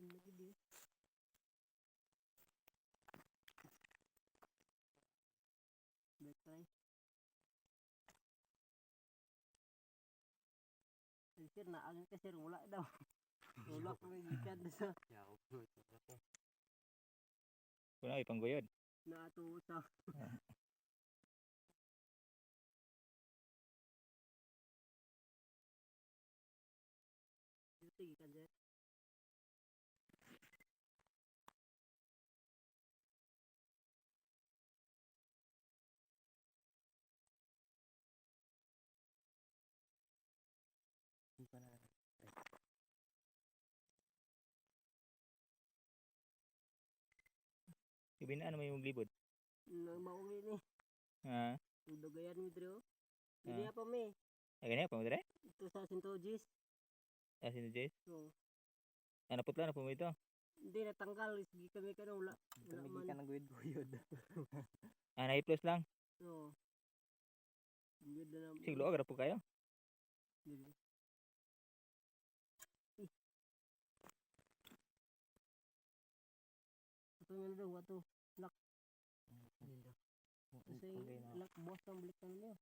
önüne gidiyor. Bekleyin. Sir, naangin ka sir, wala daw. Wala ko may weekend sa. Kuna ay pangguyod. Naatuta. Ito ikan sir. Ibinaan mo yung libod. Nang maungi ni. Ha? Ang dugayan mi dre. Ah. Hindi pa mi. Ay ganyan pa mo dire? Ito sa Sintojis. Ni Jace. So, Ano putla na po mo ito? hindi natanggal. Sige kami ka wala. Wala man. naguyod-guyod. Ah, na plus lang. So, hindi na naman. Sing luag ra po kayo. Dili. Ito nga daw, Lak. Nila. Kasi lakbos ang blikan niya.